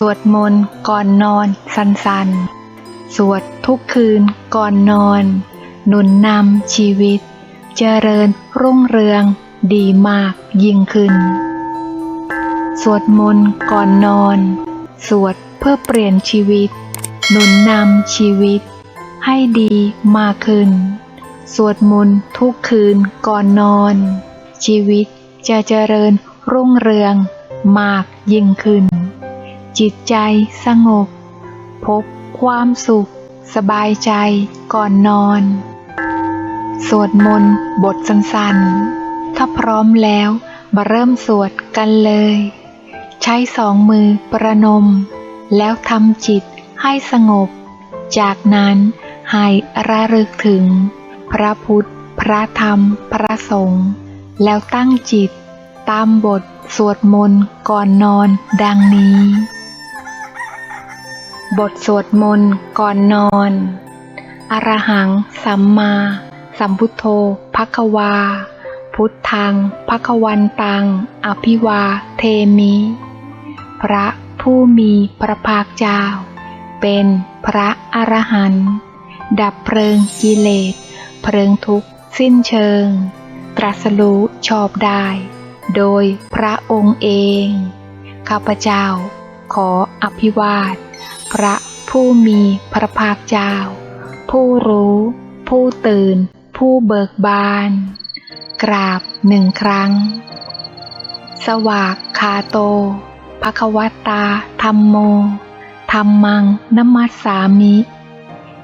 สวดมนต์ก่อนนอนสันๆ สวดทุกคืนก่อนนอน หนุนนำชีวิต เจริญรุ่งเรืองดีมากยิ่งขึ้น สวดมนต์ก่อนนอน สวดเพื่อเปลี่ยนชีวิต หนุนนำชีวิต ให้ดีมากขึ้น สวดมนต์ทุกคืนก่อนนอน ชีวิตจะเจริญรุ่งเรืองมากยิ่งขึ้น จิตใจสงบ พบความสุข สบายใจก่อนนอน สวดมนต์บทสั้นๆ ถ้าพร้อมแล้วมาเริ่มสวดกันเลย ใช้สองมือประนม แล้วทำจิตให้สงบ จากนั้นให้ระลึกถึง พระพุทธ พระธรรม พระสงฆ์แล้วตั้งจิต ตามบทสวดมนต์ก่อนนอนดังนี้ บทสวดมนต์ก่อนนอน อรหัง สัมมา สัมพุทโธภควา พุทธังภควันตัง อภิวาเทมิ พระผู้มีพระภาคเจ้า เป็นพระอรหันต์ดับเพลิงกิเลส เพลิงทุกข์สิ้นเชิง ตรัสรู้ชอบได้ โดยพระองค์เอง ข้าพเจ้าขออภิวาท พระผู้มีพระภาคเจ้า ผู้รู้ ผู้ตื่น ผู้เบิกบาน กราบหนึ่งครั้ง สวากขาโตภควตาธรรมโมธรรมังนมัสสามิ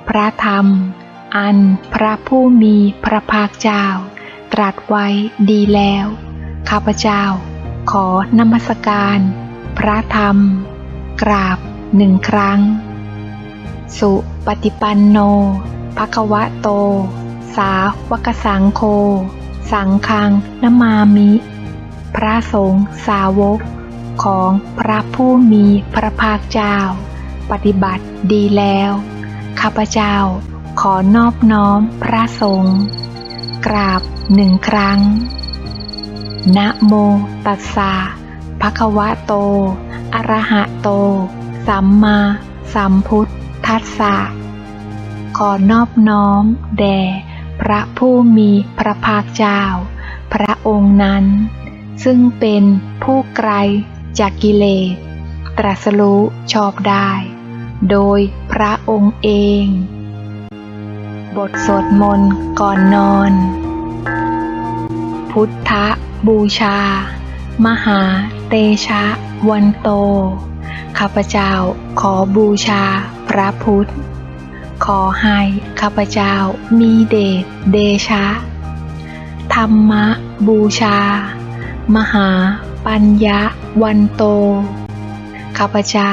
พระธรรม อันพระผู้มีพระภาคเจ้า ตรัสไว้ดีแล้ว ข้าพเจ้า ขอนมัสการ พระธรรม กราบ หนึ่งครั้ง สุปฏิปันโนภควะโต สาวกสังโฆสังฆังนมามิ พระสงฆ์สาวกของพระผู้มีพระภาคเจ้า ปฏิบัติดีแล้ว ข้าพเจ้าขอนอบน้อมพระสงฆ์กราบหนึ่งครั้ง นะโมตัสสะภะคะวะโต อะระหะโต สัมมาสัมพุทธัสสะ ขอนอบน้อม แด่พระผู้มีพระภาคเจ้า พระองค์นั้น ซึ่งเป็นผู้ไกลจากกิเลส ตรัสรู้ชอบได้ โดยพระองค์เอง บทสวดมนต์ก่อนนอน พุทธบูชา มหาเตชะวันโต ข้าพเจ้าขอบูชาพระพุทธ ขอให้ข้าพเจ้ามีเดชเดชะ ธรรมบูชา มหาปัญญาวันโต ข้าพเจ้า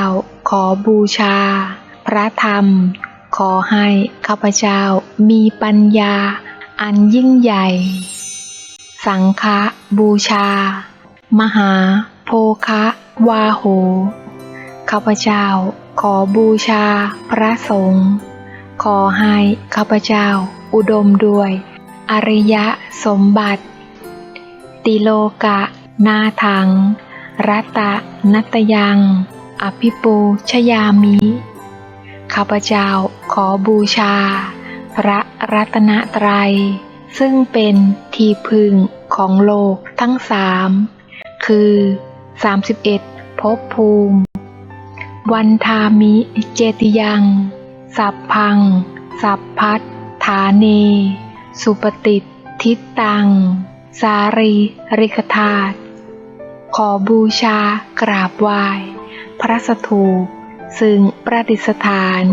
ขอบูชา พระธรรม ขอให้ข้าพเจ้ามีปัญญาอันยิ่งใหญ่ สังฆบูชา มหาโภคะวาโห ข้าพเจ้า ขอบูชา พระสงฆ์ขอให้ข้าพเจ้า อุดมด้วย อริยสมบัติ ติโลกะ นาถัง รัตะนัตยัง อภิปูชยามิ ข้าพเจ้าขอบูชา พระรัตนตรัย ซึ่งเป็นที่พึ่งของโลกทั้งสาม คือ 31ภพภูมิ วันทามิ เจติยัง สัพพัง สัพพัทฐาเนสุปฏิทิตัง สารีริกธาตขอบูชากราบไหว้ พระสถูปซึ่งประดิษฐาน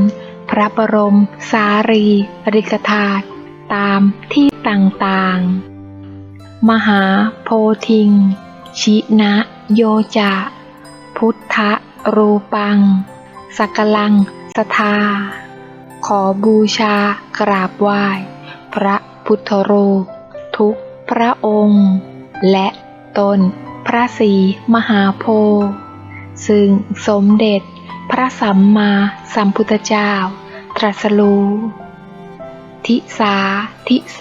พระบรมสารีริกธาตุตามที่ต่างๆ มหาโพธิง ชินะโยจะ พุทธ รูปัง สักลังสทา ขอบูชากราบไหว้ พระพุทธรูป ทุกพระองค์ และตนพระศรีมหาโพธิ์ซึ่งสมเด็จพระสัมมาสัมพุทธเจ้า ตรัสรู้ทิสาทิโส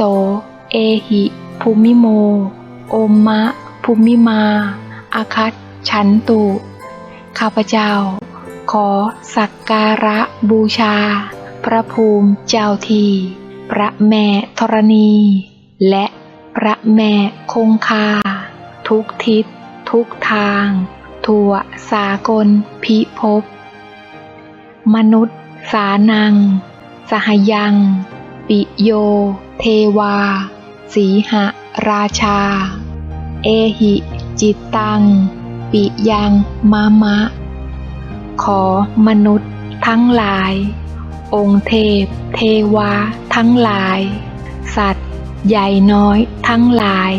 เอหิ ภูมิโม โอมมะภูมิมาอาคัตฉันตุ ข้าพเจ้า ขอสักการะบูชา พระภูมิเจ้าทีพระแม่ธรณี และพระแม่คงคา ทุกทิศ ทุกทาง ทั่วสากลพิภพมนุษย์ สานัง สหยัง ปิโย เทวา สีหราชา เอหิ จิตตัง ปิยังมามะ ขอมนุษย์ทั้งหลาย องค์เทพ เทวาทั้งหลาย สัตว์ ใหญ่น้อยทั้งหลาย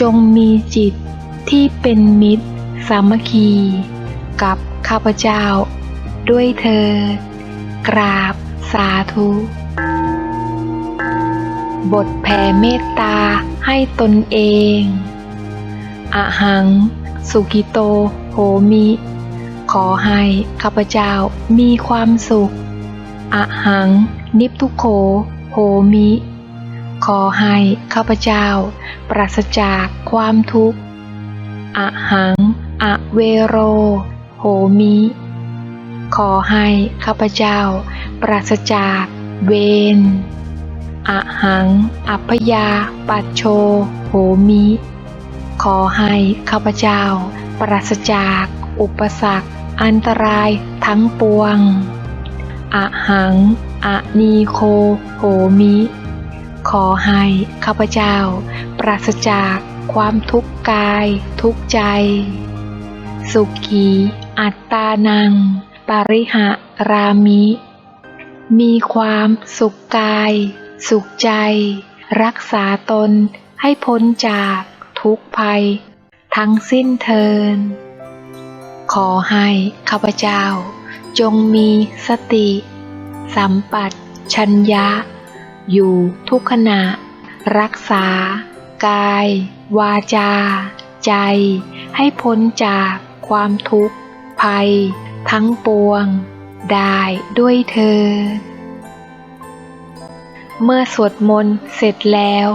จงมีจิตที่เป็นมิตร สามัคคี กับข้าพเจ้า ด้วยเธอกราบสาธุ บทแผ่เมตตาให้ตนเองอะหัง สุกิโตโหมิ ขอให้ข้าพเจ้ามีความสุขอะหัง นิพทุโขโหมิ ขอให้ข้าพเจ้า ปราศจากความทุกข์อะหังอะเวโร โหมิ ขอให้ข้าพเจ้า ปราศจากเวรอะหัง อัพยาปัจโช โหมิ ขอให้ข้าพเจ้า ปราศจาก อุปสรรค อันตรายทั้งปวงอะหังอะนีโค โหมิ ขอให้ข้าพเจ้า ปราศจากความทุกข์กายทุกข์ใจ สุขีอัตตานัง ปริหะรามิ มีความสุขกาย สุขใจ รักษาตนให้พ้นจาก ทุกภัย ทั้งสิ้นเทิน ขอให้ข้าพเจ้า จงมีสติ สัมปัตชัญญะ อยู่ทุกขณะ รักษา กาย วาจา ใจ ให้พ้นจากความทุกข์ ภัย ทั้งปวง ได้ด้วยเธอเมื่อสวดมนต์เสร็จแล้ว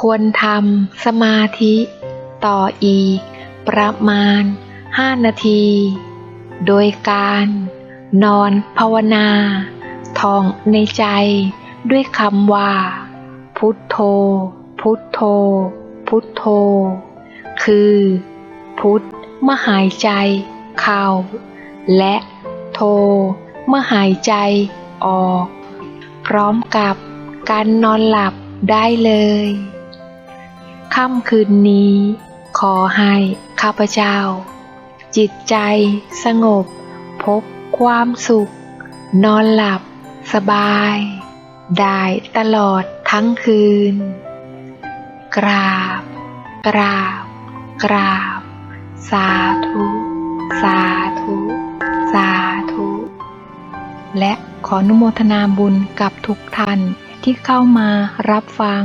ควรทำสมาธิ ต่ออีก ประมาณ 5 นาที โดยการ นอนภาวนาท่องในใจด้วยคำว่า พุทโธ พุทโธ พุทโธ คือ พุทเมื่อหายใจเข้า และโธเมื่อหายใจออก พร้อมกับการนอนหลับได้เลย ค่ำคืนนี้ ขอให้ข้าพเจ้า จิตใจสงบ พบความสุข นอนหลับ สบาย ได้ตลอดทั้งคืน กราบ กราบ กราบ สาธุ สาธุ สาธุ และขออนุโมทนาบุญกับทุกท่านที่เข้ามารับฟัง